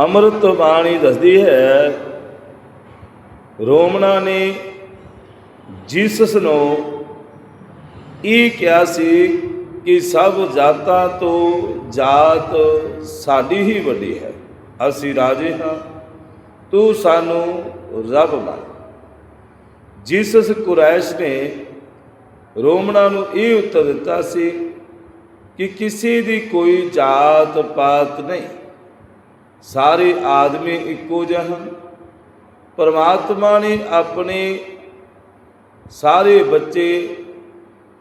ਅੰਮ੍ਰਿਤ ਬਾਣੀ ਦੱਸਦੀ ਹੈ ਰੋਮਣਾ ਨੇ ਜੀਸਸ ਨੂੰ ਇਹ ਕਿਹਾ ਸੀ ਕਿ ਸਭ ਜਾਤਾਂ ਤੋਂ ਜਾਤ ਸਾਡੀ ਹੀ ਵੱਡੀ ਹੈ। ਅਸੀਂ ਰਾਜੇ ਹਾਂ, ਤੂੰ ਸਾਨੂੰ ਰੱਬ ਮੰਨ ਜੀਸਸ ਕੁਰੈਸ਼ ਨੇ ਰੋਮਣਾ ਨੂੰ ਇਹ ਉੱਤਰ ਦਿੱਤਾ ਸੀ ਕਿ ਕਿਸੇ ਦੀ ਕੋਈ ਜਾਤ ਪਾਤ ਨਹੀਂ। ਸਾਰੇ ਆਦਮੀ ਇੱਕੋ ਜਿਹੇ ਹਨ। ਪਰਮਾਤਮਾ ਨੇ ਆਪਣੇ ਸਾਰੇ ਬੱਚੇ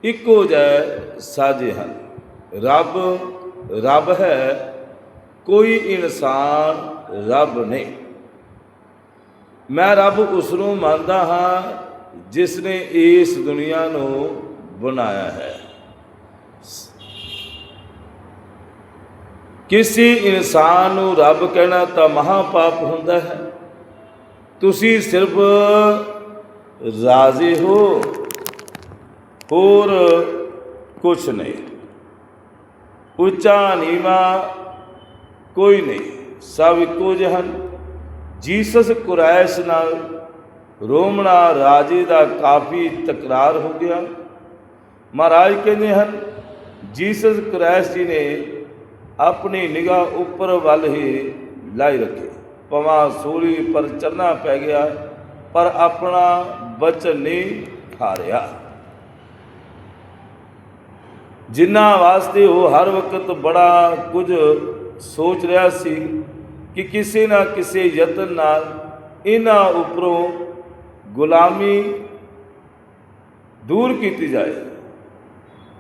ਇੱਕੋ ਜਿਹੇ ਸਾਜੇ ਹਨ। ਰੱਬ ਰੱਬ ਹੈ, ਕੋਈ ਇਨਸਾਨ ਰੱਬ ਨਹੀਂ। ਮੈਂ ਰੱਬ ਉਸ ਨੂੰ ਮੰਨਦਾ ਹਾਂ ਜਿਸ ਨੇ ਇਸ ਦੁਨੀਆ ਨੂੰ ਬਣਾਇਆ ਹੈ। ਕਿਸੇ ਇਨਸਾਨ ਨੂੰ ਰੱਬ ਕਹਿਣਾ ਤਾਂ ਮਹਾ ਪਾਪ ਹੁੰਦਾ ਹੈ। ਤੁਸੀਂ ਸਿਰਫ ਰਾਜ਼ੀ ਹੋ, ਹੋਰ ਕੁਛ ਨਹੀਂ। ਉੱਚਾ ਨੀਵਾ ਕੋਈ ਨਹੀਂ, ਸਭ ਇੱਕੋ ਜਿਹੇ ਹਨ। ਜੀਸਸ ਕੁਰੈਸ਼ ਨਾਲ ਰੋਮਣਾ ਰਾਜੇ ਦਾ ਕਾਫੀ ਤਕਰਾਰ ਹੋ ਗਿਆ। ਮਹਾਰਾਜ ਕਹਿੰਦੇ ਹਨ, ਜੀਸਸ ਕੁਰੈਸ਼ ਜੀ ਨੇ ਆਪਣੀ ਨਿਗਾਹ ਉੱਪਰ ਵੱਲ ਹੀ ਲਾਈ ਰੱਖੇ। ਪਵਾ ਸੂਲੀ ਪਰ ਚੜਨਾ ਪੈ ਗਿਆ, ਪਰ ਆਪਣਾ ਬਚਨ ਨਹੀਂ ਹਾਰਿਆ। ਜਿਨ੍ਹਾਂ ਵਾਸਤੇ ਉਹ ਹਰ ਵਕਤ ਬੜਾ ਕੁਝ ਸੋਚ ਰਿਹਾ ਸੀ ਕਿ ਕਿਸੇ ਨਾ ਕਿਸੇ ਯਤਨ ਨਾਲ ਇਹਨਾਂ ਉੱਪਰੋਂ ਗੁਲਾਮੀ ਦੂਰ ਕੀਤੀ ਜਾਏ।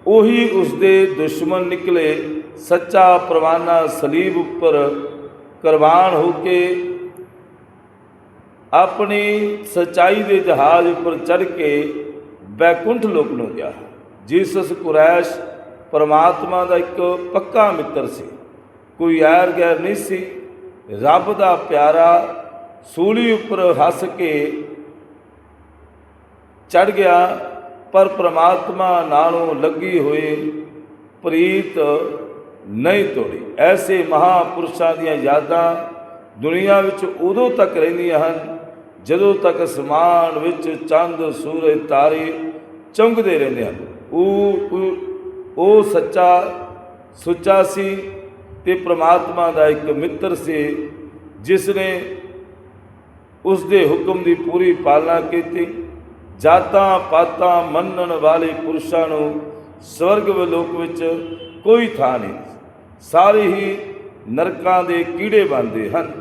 ਉਹੀ ਉਸਦੇ ਦੁਸ਼ਮਣ ਨਿਕਲੇ। ਸੱਚਾ ਪਰਵਾਨਾ ਸਲੀਬ ਉੱਪਰ ਕੁਰਬਾਨ ਹੋ ਕੇ ਆਪਣੀ ਸਚਾਈ ਦੇ ਜਹਾਜ਼ ਉੱਪਰ ਚੜ ਕੇ ਬੈਕੁੰਠ ਲੋਕ ਨੂੰ ਗਿਆ। ਜੀਸਸ ਕੁਰੈਸ਼ ਪਰਮਾਤਮਾ ਦਾ ਇੱਕ ਪੱਕਾ ਮਿੱਤਰ ਸੀ। ਕੋਈ ਐਰ ਗੈਰ ਨਹੀਂ ਸੀ। ਰੱਬ ਦਾ ਪਿਆਰਾ ਸੂਲੀ ਉੱਪਰ ਹੱਸ ਕੇ ਚੜ ਗਿਆ, ਪਰ ਪ੍ਰਮਾਤਮਾ ਨਾਲੋਂ ਲੱਗੀ ਹੋਈ ਪ੍ਰੀਤ ਨਹੀਂ ਤੋੜੀ। ਐਸੇ ਮਹਾਪੁਰਸ਼ਾਂ ਦੀਆਂ ਯਾਦਾਂ ਦੁਨੀਆ ਵਿੱਚ ਉਦੋਂ ਤੱਕ ਰਹਿੰਦੀਆਂ ਹਨ, ਜਦੋਂ ਤੱਕ ਸਮਾਨ ਵਿੱਚ ਚੰਦ, ਸੂਰਜ, ਤਾਰੇ ਚਮਕਦੇ ਰਹਿੰਦੇ ਹਨ। ਉਹ ਉਹ- ਸੱਚਾ ਸੁੱਚਾ ਸੀ ਤੇ ਪ੍ਰਮਾਤਮਾ ਦਾ ਇੱਕ ਮਿੱਤਰ ਸੀ ਜਿਸ ਨੇ ਉਸ ਦੇ ਹੁਕਮ ਦੀ ਪੂਰੀ ਪਾਲਣਾ ਕੀਤੀ। ਜਾਤਾਂ ਪਾਤਾਂ ਮੰਨਣ ਵਾਲੇ ਪੁਰਸ਼ਾਂ ਨੂੰ ਸਵਰਗ ਵਿਲੋਕ ਵਿੱਚ ਕੋਈ ਥਾਂ ਨਹੀਂ ਸਾਰੇ ਹੀ ਨਰਕਾਂ ਦੇ ਕੀੜੇ ਬਣਦੇ ਹਨ।